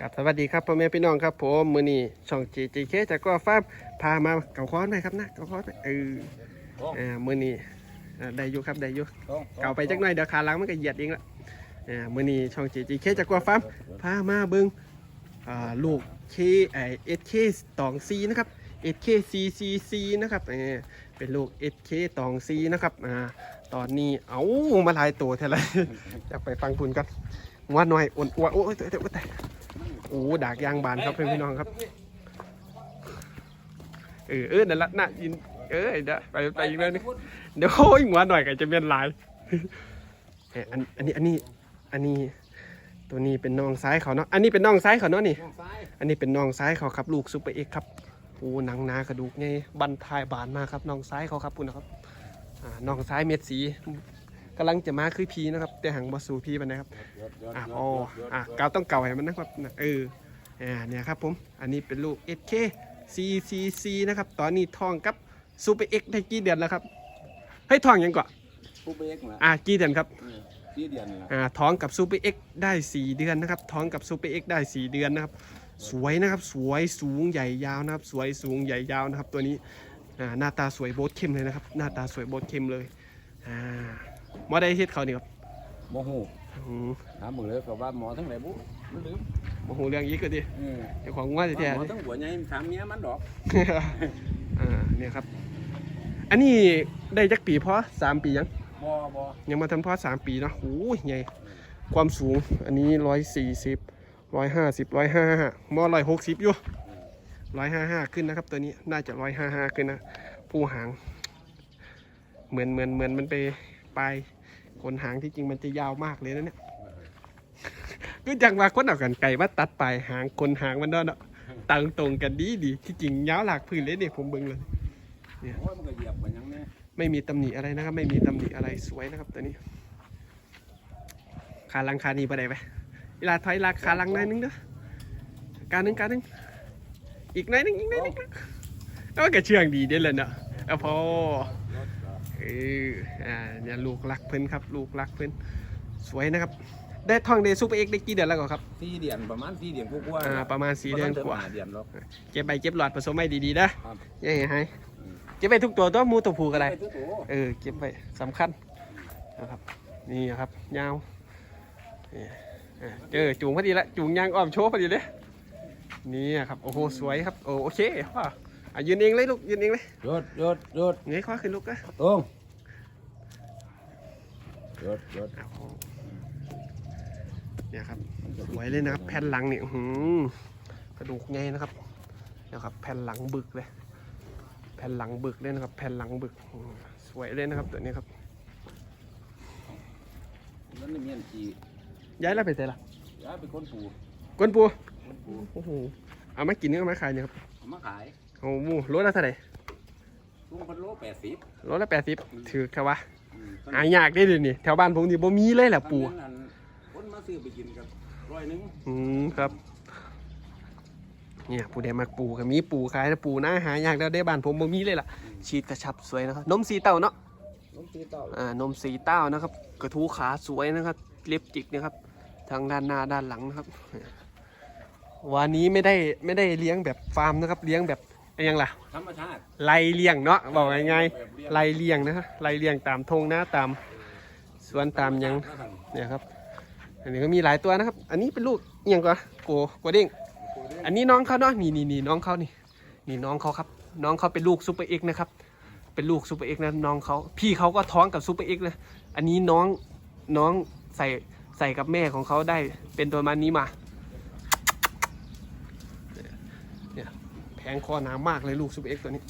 กับสวัสดีครับพ่อแม่พี่น้องครับผมมือนี้ช่องจีจีเคจากก็ฟ้าร์มพามาเก่าค้อนไหมครับนะเก่าค้อนไหมเออเอ่ามือนี้อ่าได้อยู่ครับได้อยู่เก่าไปจักหน่อยเดี๋ยวขาหลังมันก็เหยียดเองละอ่ามือนี้ช่องจีจีเคจากก็ฟ้าร์มพามาเบิ้งอ่าลูกเคไอเอสเคตองซีนะครับเอสเคซีซีซีนะครับเออเป็นลูกเอสเคตองซีนะครับอ่าตอนนี้เอามาหลายตัวเท่าไรจะไปฟังคุณกันว่าหน่อยอ่อนอ้วนโอ้ยเตะเตะเตะ โอ้ดากยางบานครับเพื่อนพี่น้องครับ เออเออนั่นละน่ะยินเออเดี๋ยวไปไปอีกแล้วนี่เดี๋ยวโอ้ยหัวหน่อยก็จะเป็นลายเอออันอันนี้อันนี้อันนี้ตัวนี้เป็นน้องซ้ายเขาเนาะ อันนี้เป็นน้องซ้ายเขาเนาะนี่ อันนี้เป็นน้องซ้ายเขาครับ ลูกซูเปอร์เอ็กซ์ครับโอ้หนังหนากระดูกไงบันทายบานมากครับน้องซ้ายเขาครับคุณนะครับอ่าน้องซ้ายเม็ดสี กำลังจะมาคือพีนะครับ แต่หังบอสูพีมันนะครับอะโอ้อะเกาต้องเก่าให้มันนะครับนะเอออ่าเนี่ยครับผมอันนี้เป็นลูก SK CCC นะครับ ตอนนี้ทองกับซูเปอร์เอ็กได้กี่เดือนแล้วครับให้ยทองยังก่อนผู้เบกนะอะกี่เดือนครับที่เดียนละอ่าท้องกับซูเปอร์เอ็กได้ 4 เดือนนะครับ ท้องกับซูเปอร์เอ็กได้ 4 เดือนนะครับ สวยนะครับ สวยสูงใหญ่ยาวนะครับ สวยสูงใหญ่ยาวนะครับ ตัวนี้อ่าหน้าตาสวยโบทเข้มเลยนะครับ หน้าตาสวยโบทเข้มเลยอ่า หมอได้เฮ็ดเขานี่ครับโมโหอืมถามมึงเลยก็ว่าหมอทั้งไหนบุมันลืมโอ้โหเรื่องนี้ก็ดีเออเจ้าของว่าแท้หมอๆทั้งหัวใหญ่ถามเมียมันดอกอ่าเนี่ยครับ อันนี้ได้จักปีเพราะสามปียังบ่บ่ยังมาทันเพราะสามปีเนาะโอ้ยใหญ่ความสูงอันนี้ร้อยสี่สิบร้อยห้าสิบร้อยห้ามอร้อยหกสิบอยู่ร้อยห้าห้าขึ้นนะครับ ตัวนี้น่าจะร้อยห้าห้าขึ้นนะ ผู้หาง เหมือนเหมือนเหมือนมันไป ปลายขนหางที่จริงมันจะยาวมากเลยนะเนี่ยก็จังว่าคนเอากันไก่ว่าตัดปลายหางคนหางมันเนาะเนาะตั้งตรงกันดีดีที่จริงยาวหลากพื้นเลยเนี่ยผมเบิ่งเลยโอ้ยมันก็เหยียบไปยังเนี่ยไม่มีตำหนิอะไรนะครับ ไม่มีตำหนิอะไรสวยนะครับตัวนี้ขาลังคานีไปไหนไปเวลาถอยหลักขาลังหน่อยนึงเด้อการหนึงการหนึงอีกหน่อยหนึงอีกหน่อยหนึงแล้วมันก็เชื่องดีเด้เลยเนาะเอาพอเอออ่าเนี่ยลูกรักเพิ่นครับ ลูกรักเพิ่นสวยนะครับ ได้ทองเดซูเปอร์เอ็กได้กี่เดือนแล้วก็ครับสี่เดือนประมาณสี่เดือนกว่าๆอ่าประมาณสี่เดือนกว่าบ่ทัเดือนหรอกเก็บใบเก็บหลอดผสมไม่ดีๆนะครับอยังไงให้เก็บไปทุกตัวตัวหมูตัวผูก็ได้ปทุกตัวเออเก็บไว้สำคัญนะครับนี่ครับยาวนี่อะเจอจูงพอดีละจูงยางอ้อมโชว์พอดีเลยนี่ครับโอ้โหสวยครับโอ้โอเคพ่อ อะยืนเองเลยลูกยืนเองเลยหยุดหยุดหยุดเงยคว้าขึ้นลูกนะตรงหยุดหยุดอะโอ้เนี่ยครับสวยเลยนะครับ แผ่นหลังเนี่ยอื้อหือกระดูกไงนะครับเนี่ยครับ แผ่นหลังบึกเลย แผ่นหลังบึกเลยนะครับ แผ่นหลังบึกอืมสวยเลยนะครับตัวนี้ครับมันนี่เมียนจีย้ายแล้วไปไหนล่ะย้ายเป็นคนปู่กวนปูคนปู่โอ้โหเอามากินนี่เอามาขายเนี่ยครับเอามาขาย โอ้โหรถละเท่าไหร่ลุงพันโลแปดสิบรถละแปดสิบถือแค่ว่าอืมหายากได้เลยนี่แถวบ้านผมนี่บ่มีเลยแหละปูทำอย่างนั้นคนมาซื้อไปกินกับร้อยหนึงอืมครับ เนี่ยปูแดงมักปูกับมีปูขายนะปูหน้าหายากแล้วได้บ้านผมบ่มีเลยล่ะชีดกระชับสวยนะครับนมสีเต้าเนาะน้องตีเต่าอ่านมสีเต้านะครับ กระทู้ขาสวยนะครับ เล็บจิกนะครับ ทางด้านหน้าด้านหลังนะครับ วันนี้ไม่ได้ไม่ได้เลี้ยงแบบฟาร์มนะครับ เลี้ยงแบบ อะไรยังล่ะธรรมชาติไล่เลี้ยงเนาะบอกง่ายๆไล่เลี้ยงนะฮะไล่เลี้ยงตามทงนะตามสวนตามหยังเนี่ยครับ อันนี้ก็มีหลายตัวนะครับ อันนี้เป็นลูกอิหยังกว่าโกโกเด้งอันนี้น้องเขาเนาะนี่นี่นี่น้องเขานี่นี่น้องเขาครับ น้องเขาเป็นลูกซูเปอร์เอ็กซ์นะครับ เป็นลูกซูเปอร์เอ็กซ์นะน้องเขาพี่เขาก็ท้องกับซูเปอร์เอ็กซ์นะอันนี้น้องน้องใส่ใส่กับแม่ของเขาได้เป็นตัวมันนี้มา เนี่ย แพงคอหนามากเลยลูกซูเปอร์เอ็กซ์ตัวนี้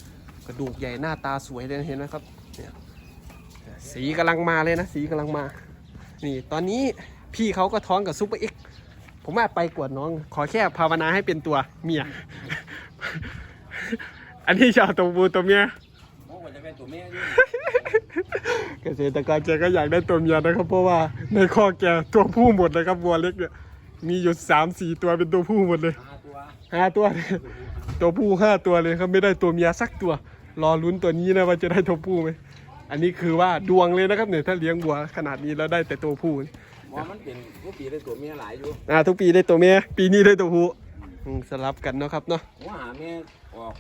กระดูกใหญ่หน้าตาสวยเลยนะเห็นไหมครับเนี่ยสีกำลังมาเลยนะ สีกำลังมา นี่ตอนนี้พี่เขาก็ท้องกับซูเปอร์เอ็กซ์ผมว่าไปกวดน้อง ขอแค่ภาวนาให้เป็นตัวเมีย อันนี้จะเอาตัวบูตัวเมียมองว่าจะเป็นตัวแม่อยู่เกษตรกรแกก็อยากได้ตัวเมียนะครับ เพราะว่าในข้อแกตัวผู้หมดเลยครับวัวเล็กเนี่ยมีอยู่สามสี่ตัวเป็นตัวผู้หมดเลยหาตัวห้าตัวเลย ตัวผู้ห้าตัวเลยครับไม่ได้ตัวเมียสักตัว รอลุ้นตัวนี้นะว่าจะได้ตัวผู้ไหมอันนี้คือว่าดวงเลยนะครับเนี่ยถ้าเลี้ยงวัวขนาดนี้แล้วได้แต่ตัวผู้มเพราะมันเป็นผู้ปีได้ตัวเมียหลายอยู่อ่าทุกปีได้ตัวเมียปีนี้ได้ตัวผู้อืมสลับกันเนาะครับเนาะผมหาเมียออก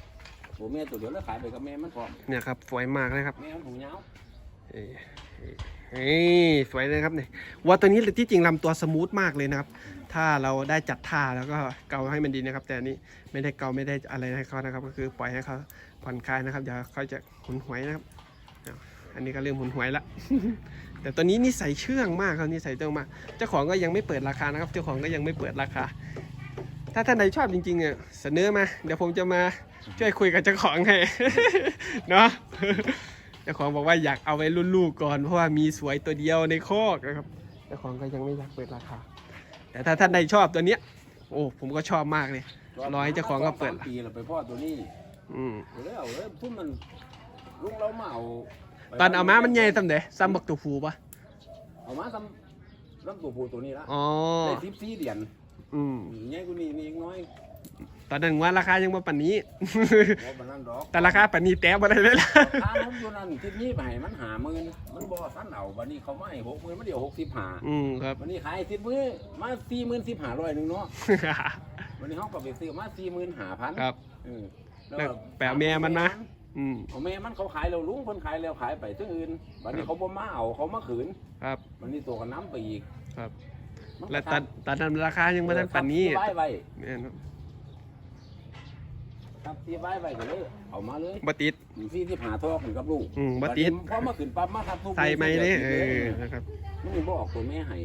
ตัวเมียตัวเดียวแล้วขายไปกับแม่มันพร้อมเนี่ยครับสวยมากเลยครับแม่มันหูยาวเอ้ยเอ้ยสวยเลยครับเนี่ยวัวตัวนี้ที่จริงลำตัวสมูทมากเลยนะครับ ถ้าเราได้จัดท่าแล้วก็เกาให้มันดีนะครับ แต่อันนี้ไม่ได้เกาไม่ได้อะไรให้เขานะครับ ก็คือปล่อยให้เขาผ่อนคลายนะครับเดี๋ยวเขาจะหุนหวยนะครับอาอันนี้ก็เริ่มหุนหวยละแต่ตัวนี้นิสัยเชื่องมากครับนิสัยเชื่องมาก เจ้าของก็ยังไม่เปิดราคานะครับ เจ้าของก็ยังไม่เปิดราคา ถ้าท่านใดชอบจริงๆเนี่ยเสนอมา เดี๋ยวผมจะมาช่วยคุยกับเจ้าของให้เนาะเจ้าของบอกว่าอยากเอาไว้รุ่นลูกก่อนเพราะว่ามีสวยตัวเดียวในคอกนะครับ เจ้าของก็ยังไม่อยากเปิดราคา แต่ถ้าท่านใดชอบตัวเนี้ย โอ้ผมก็ชอบมากเลยร้อยเจ้าของก็เปิดสามปีเราไปพ่อตัวนี้อืมเดี๋ยวเอาเอ้ยพุ่มมันลุงเรามาเอาไปตอนเอามามันใหญ่ตำเดะซ้ำบักตัวฟูปะเอามาทำลำตัวผู้ตัวนี้ละอ๋อได้สิบสี่เหรียญอืมใหญ่กว่านี้นี่อีกน้อย ตอนนั้นว่าราคายังมาปันนี้ บ่ปานนั้นดอกแต่ราคาปันนี้แต้มอะไรเลยล่ะค่าน้ำอยู่นั่นทิศนี้ไปให้มันหาหมื่นมันบ่สั้นเอาวันนี้เขาไม่หกหมื่นมันเดี๋ยวหกสิบห้าอืมครับ วันนี้ขายสิบมือมาสี่หมื่นสิบห้าร้อยหนึ่งเนาะวันนี้เขาก็ไปซื้อมาสี่หมื่นห้าพันครับ เออแล้วแปะแม่มันนะ อืม เอาแม่มันเขาขายแล้วลุงคนขายแล้วขายไปที่อื่นวันนี้เขาบ่มาเอาเขามาขืนครับ วันนี้ตัวกันน้ำไปอีกครับ มันก็และตอนตอนนั้นราคายังไม่ทันปันนี้ครับที่ไว้ไว้ เนี่ยเนาะ ครับที่ไว้ไว้ก็เลยเอามาเลยบติดสี่สิบห้าทอกเหมือนกับลูกอืมบ่ติดพอมาขืนปั๊บมาครับทุกใส่ไหมเลยเออนะครับมันนี่บ่ออกตัวแม่ให้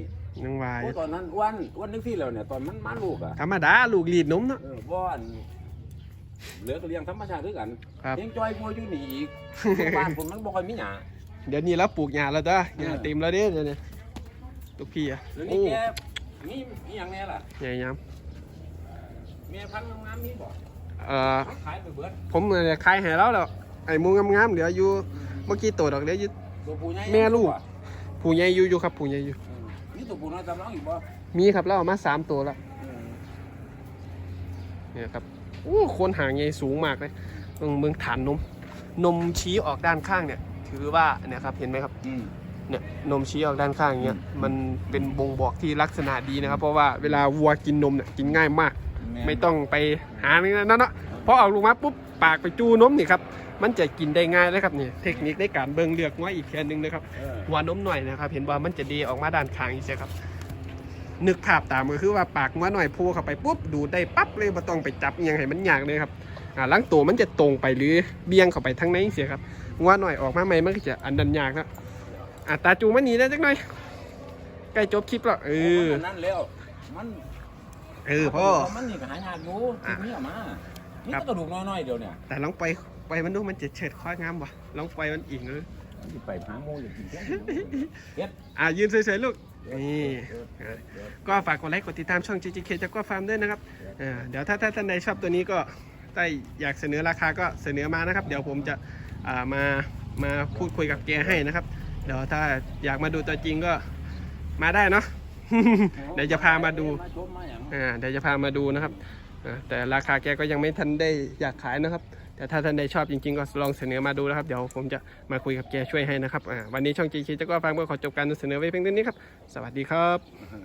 นังวายเพราะตอนนั้นอ้วันอ้วันนึกที่แล้วเนี่ยตอนมันมาลูกอะธรรมดาลูกลีดนมเนาะเออบ่อนเหลือก็เลี้ยงธรรมชาติด้วยกันครับเลี้ยงจอยบัวอยู่นี่อีกอยู่บ้านผมมันบ่ค่อยมีหยาเดี๋ยวนี้เราปลูกหญ้าแล้วจ้ะหญ้าเออเต็มแล้วเด้เดี๋ยวนี้ตุกพี่อะเดี๋ยวโอ้นี้แกมีมีอย่างแน่ล่ะใหญ่ยามเมียพันธุ์งามๆมีบ่ เอ่อขายไปเบิดผมเนี่ยขายให้แล้วแล้วไอ้หมูงามๆเหลืออยู่เมื่อกี้โตดอกเหลืออยู่ตัวผู้ใหญ่แม่ลูกผู้ใหญ่อยู่อยู่ครับผู้ใหญ่อยู่เออมีตัวผู้น้อยจำลองอีกบ่มีครับแล้วเอามาสามตัวแล้วเออเนี่ยครับโอ้โคนหางใหญ่สูงมากเลยเมืองเมืองฐานนม นมชี้ออกด้านข้างเนี่ย ถือว่าเนี่ยครับเห็นไหมครับอืม เนี่ยนมชี้ออกด้านข้างอย่างเงี้ยมันเป็นบ่งบอกที่ลักษณะดีนะครับ เพราะว่าเวลาวัวกินนมเนี่ยกินง่ายมาก ไม่ต้องไปหานี่นั่นเนาะพอเอาลูกมาปุ๊บปากไปจูนมนี่ครับมันจะกินได้ง่ายเลยครับนี่เทคนิคในการเบิ่งเลือกง้อยอีกแค่นึงนะครับเออหัวนมหน่อยนะครับ เห็นว่ามันจะดีออกมาด้านข้างอีกใช่ครับ นึกภาพตามก็คือว่าปากง้อหน่อยพูเข้าไปปุ๊บดูดได้ปั๊บเลยไม่ต้องไปจับอิหยังให้มันยากเลยครับอ่าหลังตัวมันจะตรงไปหรือเบี่ยงเข้าไปทางไหนเสียครับง้อหน่อยออกมาใหม่มันก็จะอันดันยากนะอะตาจูมันหนีได้จักหน่อยใกล้จบคลิปแล้วเออมันนั่นแล้วมัน เออพ่อ มันนี่ก็หายากอยู่อะทีนี้เอามานี่ครับกระดูกน้อยๆเดียวเนี่ยแต่ลองไปไปมันดูมันจะเฉิดข้องามวะลองไปมันอิงเลยสิไปหาโมอย่ากินแค่เฮ็ดอะยืนสวยๆลูกนี่เออเออเออก็ฝากกดไลค์กดติดตามช่อง GGK จากก็ฟาร์มด้วยนะครับเออเดี๋ยวถ้าถ้าท่านใดชอบตัวนี้ก็ได้อยากเสนอราคาก็เสนอมานะครับ เดี๋ยวผมจะอ่ามามาพูดคุยกับแกให้นะครับ เดี๋ยวถ้าอยากมาดูตัวจริงก็มาได้เนาะ เดี๋ยวจะพามาดูมาชมมาอย่างอ่าเดี๋ยวจะพามาดูนะครับอ่าแต่ราคาแกก็ยังไม่ทันได้อยากขายนะครับ แต่ถ้าท่านใดชอบจริงๆ ก็ลองเสนอมาดูนะครับ เดี๋ยวผมจะมาคุยกับแกช่วยให้นะครับอ่าวันนี้ช่อง GK จะก็ฟังเมื่อขอจบการนำเสนอไว้เพียงเท่านี้ครับ สวัสดีครับ